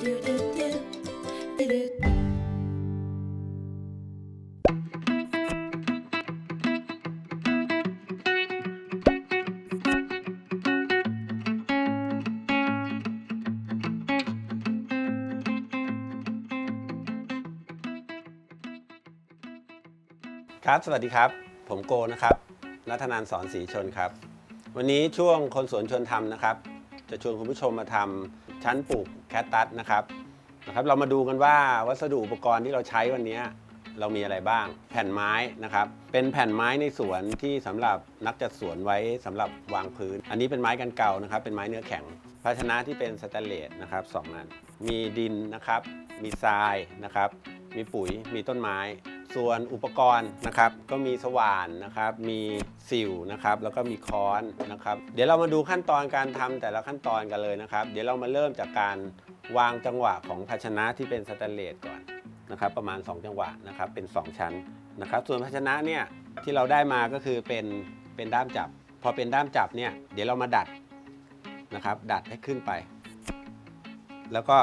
ครับ สวัสดีครับ ผมโกนะครับนัทนานสอนศรีชนครับ วันนี้ช่วงคนสวนชวนทำนะครับ จะชวนคุณผู้ชมมาทำ ชั้นปลูกแคตตัสนะครับนะครับ เรามาดูกันว่าวัสดุอุปกรณ์ที่เราใช้วันนี้เรามีอะไรบ้าง แผ่นไม้นะครับ เป็นแผ่นไม้ในสวนที่สำหรับนักจัดสวนไว้สำหรับวางพื้น อันนี้เป็นไม้กันเก่านะครับ เป็นไม้เนื้อแข็ง ภาชนะที่เป็นสแตนเลสนะครับสองอัน มีดินนะครับ มีทรายนะครับ มีปุ๋ยมีต้นไม้ ส่วนอุปกรณ์นะครับก็มีสว่านนะครับมีสิวนะครับแล้วก็มีค้อนนะครับ เดี๋ยวเรามาดูขั้นตอนการทำแต่ละขั้นตอนกันเลยนะครับ เดี๋ยวเรามาเริ่มจากการวางจังหวะของภาชนะที่เป็นสแตนเลสก่อนนะครับประมาณ 2 จังหวะนะครับเป็น 2 ชั้นนะครับส่วนภาชนะเนี่ยที่เราได้มาก็คือเป็นเป็นด้ามจับ พอเป็นด้ามจับเนี่ยเดี๋ยวเรามาดัดนะครับดัดให้ขึ้นไป แล้วก็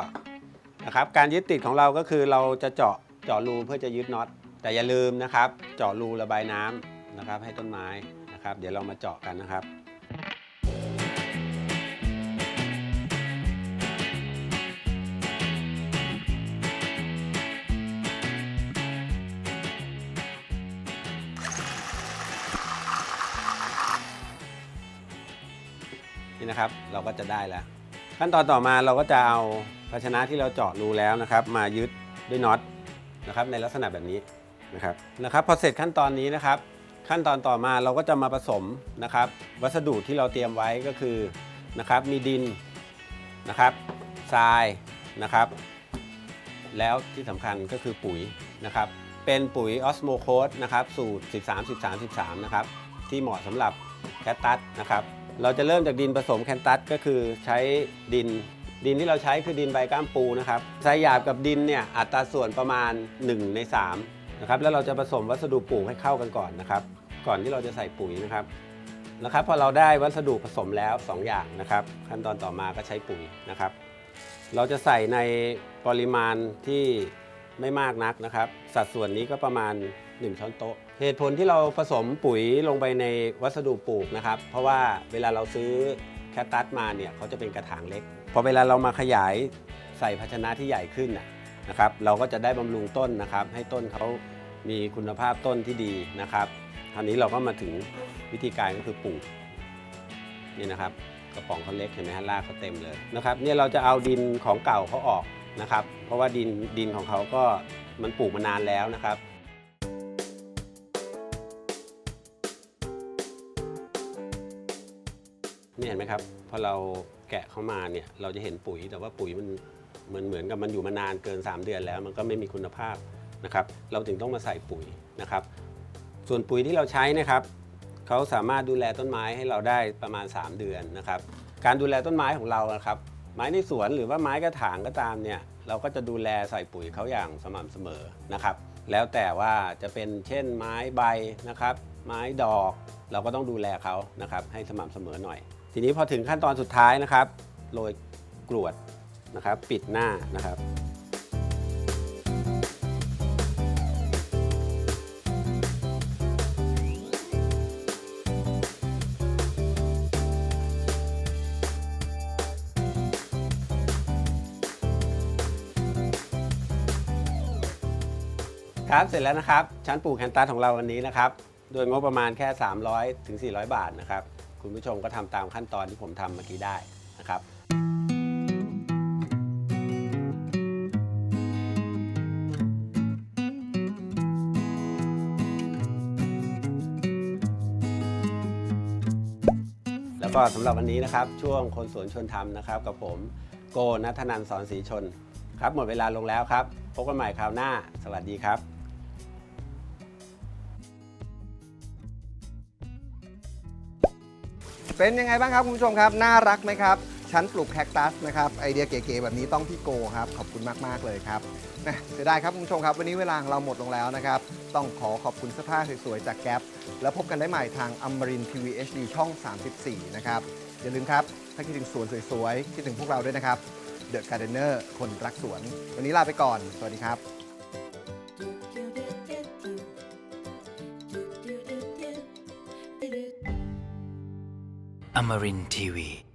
นะครับการยึดติดของเราก็คือเราจะเจาะเจาะรูเพื่อจะยึดน็อต แต่อย่าลืมนะครับ เจาะรูระบายน้ำนะครับ ให้ต้นไม้นะครับ เดี๋ยวเรามาเจาะกันนะครับนี่นะครับเราก็จะได้แล้ว ขั้นตอนต่อมาเราก็จะเอา ภาชนะที่เราเจาะรูแล้วนะครับ มายึดด้วยน็อตนะครับในลักษณะแบบนี้นะครับนะครับพอเสร็จขั้นตอนนี้นะครับ ขั้นตอนต่อมาเราก็จะมาผสมนะครับ วัสดุที่เราเตรียมไว้ก็คือนะครับมีดินนะครับทรายนะครับ แล้วที่สำคัญก็คือปุ๋ยนะครับ เป็นปุ๋ยออสโมโคสนะครับ สูตร 13 13 13 นะครับ ที่เหมาะสำหรับแคตตัสนะครับ เราจะเริ่มจากดินผสมแคนตัสก็คือใช้ดิน ดินที่เราใช้คือดินใบก้ามปูนะครับทรายหยาบกับดินเนี่ยอัตราส่วนประมาณ 1 ใน3นะครับแล้วเราจะผสมวัสดุปลูกให้เข้ากันก่อนนะครับ ก่อนที่เราจะใส่ปุ๋ยนะครับนะครับพอเราได้วัสดุผสมแล้ว 2 อย่างนะครับ ขั้นตอนต่อมาก็ใช้ปุ๋ยนะครับ เราจะใส่ในปริมาณที่ไม่มากนักนะครับ สัดส่วนนี้ก็ประมาณ 1 ช้อนโต๊ะ เหตุผลที่เราผสมปุ๋ยลงไปในวัสดุปลูกนะครับ เพราะว่าเวลาเราซื้อแคตตัสมาเนี่ยเขาจะเป็นกระถางเล็ก พอเวลาเรามาขยายใส่ภาชนะที่ใหญ่ขึ้นนะนะครับ เราก็จะได้บำรุงต้นนะครับ ให้ต้นเขามีคุณภาพต้นที่ดีนะครับคราวนี้เราก็มาถึงวิธีการก็คือปลูกนี่นะครับกระป๋องเขาเล็กเห็นไหมฮะรากเขาเต็มเลยนะครับเนี่ยเราจะเอาดินของเก่าเขาออกนะครับ เพราะว่าดินดินของเขาก็มันปลูกมานานแล้วนะครับนี่เห็นไหมครับพอเรา แกะเข้ามาเนี่ยเราจะเห็นปุ๋ยแต่ว่าปุ๋ยมันเหมือนเหมือนกับมันอยู่มานานเกิน 3 เดือนแล้ว มันก็ไม่มีคุณภาพนะครับ เราถึงต้องมาใส่ปุ๋ยนะครับ ส่วนปุ๋ยที่เราใช้นะครับเขาสามารถดูแลต้นไม้ให้เราได้ประมาณ 3 เดือนนะครับ การดูแลต้นไม้ของเรานะครับ ไม้ในสวนหรือว่าไม้กระถางก็ตามเนี่ยเราก็จะดูแลใส่ปุ๋ยเขาอย่างสม่ำเสมอนะครับ แล้วแต่ว่าจะเป็นเช่นไม้ใบนะครับ ไม้ดอกเราก็ต้องดูแลเขานะครับให้สม่ำเสมอหน่อย ทีนี้พอถึงขั้นตอนสุดท้ายนะครับโรยกรวดนะครับ ปิดหน้านะครับ ครับเสร็จแล้วนะครับ ชั้นปลูกแคนตัสของเราวันนี้นะครับ โดยงบประมาณแค่ 300ถึง400 บาทนะครับ คุณผู้ชมก็ทำตามขั้นตอนที่ผมทำเมื่อกี้ได้นะครับ แล้วก็สำหรับวันนี้นะครับ ช่วงคนสวนชวนทำนะครับ กับผมโกนัทนันสอนศรีชน ครับ หมดเวลาลงแล้วครับ พบกันใหม่คราวหน้า สวัสดีครับ เป็นยังไงบ้างครับคุณผู้ชมครับ น่ารักไหมครับ ชั้นปลูกแคคตัสนะครับไอเดียเก๋ๆแบบนี้ต้องพี่โกครับขอบคุณมากๆเลยครับนะเสียดายครับคุณผู้ชมครับ วันนี้เวลาของเราหมดลงแล้วนะครับ ต้องขอขอบคุณเสื้อผ้าสวยๆจากแก๊ปแล้วพบกันได้ใหม่ทางอมรินทีวีเอชดีช่อง 34 นะครับ อย่าลืมครับ ถ้าคิดถึงสวนสวยๆคิดถึงพวกเราด้วยนะครับ The Gardener คนรักสวน วันนี้ลาไปก่อน สวัสดีครับ Amarin Tiwi.